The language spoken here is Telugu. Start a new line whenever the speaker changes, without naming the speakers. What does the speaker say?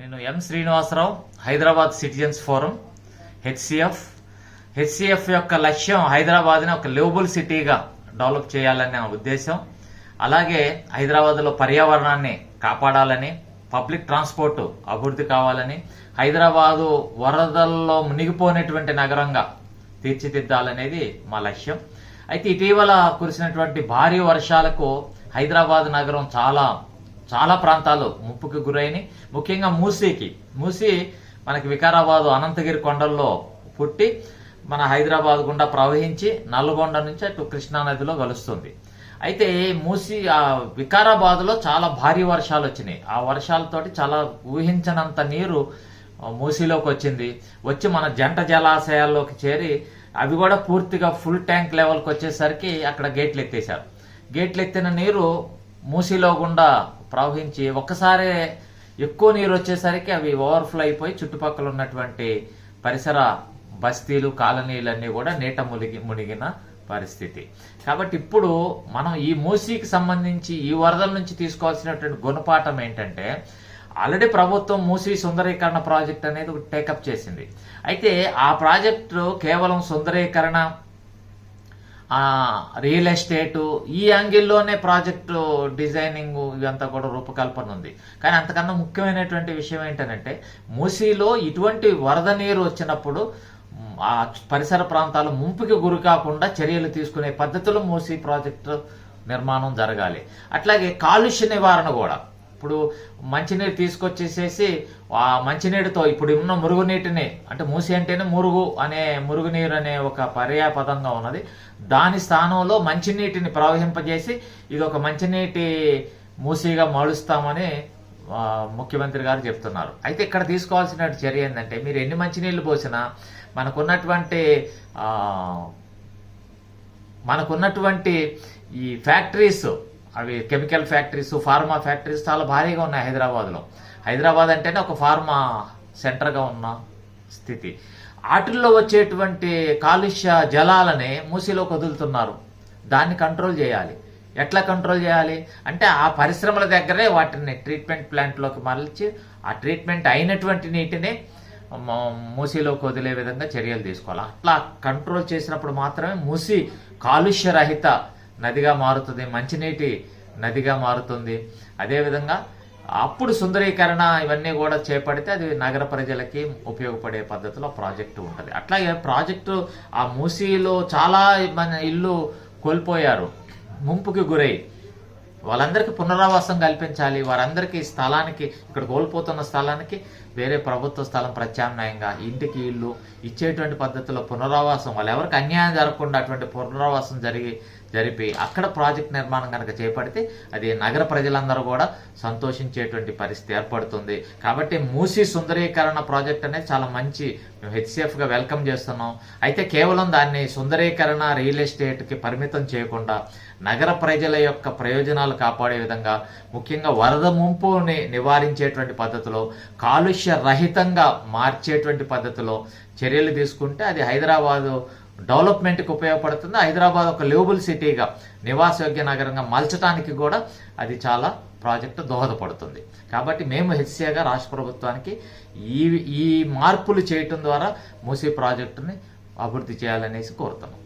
నేను M Srinivasarao Hyderabad citizens forum HCF. HCF యొక్క లక్ష్యం హైదరాబాద్ని ఒక లివబుల్ సిటీగా డెవలప్ చేయాలనే ఉద్దేశం. అలాగే హైదరాబాద్లో పర్యావరణాన్ని కాపాడాలని పబ్లిక్ ట్రాన్స్పోర్ట్ అభివృద్ధి కావాలని హైదరాబాదు వరదల్లో మునిగిపోయినటువంటి నగరంగా తీర్చిదిద్దాలనేది మా లక్ష్యం. అయితే ఇటీవల కురిసినటువంటి భారీ వర్షాలకు హైదరాబాద్ నగరం చాలా చాలా ప్రాంతాలు ముప్పుకి గురైనవి ముఖ్యంగా మూసీకి. మూసీ మనకి వికారాబాదు అనంతగిరి కొండల్లో పుట్టి మన హైదరాబాద్ గుండా ప్రవహించి నల్గొండ నుంచి అటు కృష్ణా నదిలో కలుస్తుంది. అయితే మూసి ఆ వికారాబాద్లో చాలా భారీ వర్షాలు వచ్చినాయి. ఆ వర్షాలతోటి చాలా ఊహించనంత నీరు మూసీలోకి వచ్చింది. వచ్చి మన జంట జలాశయాల్లోకి చేరి అవి కూడా పూర్తిగా ఫుల్ ట్యాంక్ లెవెల్కి వచ్చేసరికి అక్కడ గేట్లు ఎత్తేసారు గేట్లు ఎత్తిన నీరు మూసీలో గుండా ప్రవహించి ఒక్కసారే ఎక్కువ నీరు వచ్చేసరికి అవి ఓవర్ఫ్లో అయిపోయి చుట్టుపక్కల ఉన్నటువంటి పరిసర బస్తీలు కాలనీలన్నీ కూడా నీట మునిగి మునిగిన పరిస్థితి. కాబట్టి ఇప్పుడు మనం ఈ మూసీకి సంబంధించి ఈ వరదల నుంచి తీసుకోవాల్సినటువంటి గుణపాఠం ఏంటంటే ఆల్రెడీ ప్రభుత్వం మూసీ సుందరీకరణ ప్రాజెక్ట్ అనేది టేకప్ చేసింది. అయితే ఆ ప్రాజెక్టు కేవలం సుందరీకరణ రియల్ ఎస్టేటు ఈ యాంగిల్లోనే ప్రాజెక్టు డిజైనింగ్ ఇదంతా కూడా రూపకల్పన ఉంది. కానీ అంతకన్నా ముఖ్యమైనటువంటి విషయం ఏంటంటే మూసీలో ఇటువంటి వరద నీరు వచ్చినప్పుడు ఆ పరిసర ప్రాంతాలు ముంపుకి గురి కాకుండా చర్యలు తీసుకునే పద్ధతిలో మూసీ ప్రాజెక్టు నిర్మాణం జరగాలి. అట్లాగే కాలుష్య నివారణ కూడా. ఇప్పుడు మంచినీరు తీసుకొచ్చేసేసి ఆ మంచినీటితో ఇప్పుడు ఉన్న మురుగునీటిని అంటే మూసి అంటేనే మురుగు అనే మురుగునీరు అనే ఒక పర్యాపదంగా ఉన్నది. దాని స్థానంలో మంచినీటిని ప్రవహింపజేసి ఇది ఒక మంచినీటి మూసిగా మారుస్తామని ముఖ్యమంత్రి గారు చెప్తున్నారు. అయితే ఇక్కడ తీసుకోవాల్సిన చర్య ఏంటంటే మీరు ఎన్ని మంచినీళ్ళు పోసినా మనకున్నటువంటి మనకున్నటువంటి ఈ ఫ్యాక్టరీస్ అవి కెమికల్ ఫ్యాక్టరీస్ ఫార్మా ఫ్యాక్టరీస్ చాలా భారీగా ఉన్నాయి హైదరాబాద్లో. హైదరాబాద్ అంటేనే ఒక ఫార్మా సెంటర్గా ఉన్న స్థితి. వాటిల్లో వచ్చేటువంటి కాలుష్య జలాలని మూసిలో కదులుతున్నారు. దాన్ని కంట్రోల్ చేయాలి. ఎట్లా కంట్రోల్ చేయాలి? అంటే ఆ పరిశ్రమల దగ్గరే వాటిని ట్రీట్మెంట్ ప్లాంట్లోకి మరల్చి ఆ ట్రీట్మెంట్ అయినటువంటి నీటిని మ- మూసీలోకి వదిలే విధంగా చర్యలు తీసుకోవాలి. అట్లా కంట్రోల్ చేసినప్పుడు మాత్రమే మూసి కాలుష్య రహిత నదిగా మారుతుంది మంచినీటి నదిగా మారుతుంది. అదేవిధంగా అప్పుడు సుందరీకరణ ఇవన్నీ కూడా చేపడితే అది నగర ప్రజలకి ఉపయోగపడే పద్ధతిలో ప్రాజెక్టు ఉంటుంది. అట్లాగే ప్రాజెక్టు ఆ మూసీలో చాలా మన ఇల్లు కోల్పోయారు. ముంపుకి గురై వాళ్ళందరికీ పునరావాసం కల్పించాలి. వారందరికీ స్థలానికి ఇక్కడ కోల్పోతున్న స్థలానికి వేరే ప్రభుత్వ స్థలం ప్రత్యామ్నాయంగా ఇంటికి ఇల్లు ఇచ్చేటువంటి పద్ధతిలో పునరావాసం వాళ్ళు ఎవరికి అన్యాయం జరగకుండా అటువంటి పునరావాసం జరిగి జరిపి అక్కడ ప్రాజెక్ట్ నిర్మాణం కనుక చేపడితే అది నగర ప్రజలందరూ కూడా సంతోషించేటువంటి పరిస్థితి ఏర్పడుతుంది. కాబట్టి మూసీ సుందరీకరణ ప్రాజెక్ట్ అనేది చాలా మంచి మేము హెచ్సిఎఫ్గా వెల్కమ్ చేస్తున్నాం. అయితే కేవలం దాన్ని సుందరీకరణ రియల్ ఎస్టేట్కి పరిమితం చేయకుండా నగర ప్రజల యొక్క ప్రయోజనాలు కాపాడే విధంగా ముఖ్యంగా వరద ముంపుని నివారించేటువంటి పద్ధతిలో కాలుష్య రహితంగా మార్చేటువంటి పద్ధతిలో చర్యలు తీసుకుంటే అది హైదరాబాదు డెవలప్మెంట్కి ఉపయోగపడుతుంది. హైదరాబాద్ ఒక లేబుల్ సిటీగా నివాసయోగ్య నగరంగా మలచడానికి కూడా అది చాలా ప్రాజెక్టు దోహదపడుతుంది. కాబట్టి మేము హెచ్సియాగా రాష్ట్ర ప్రభుత్వానికి ఈ ఈ మార్పులు చేయటం ద్వారా మూసీ ప్రాజెక్టుని అభివృద్ధి చేయాలనేసి కోరుతున్నాం.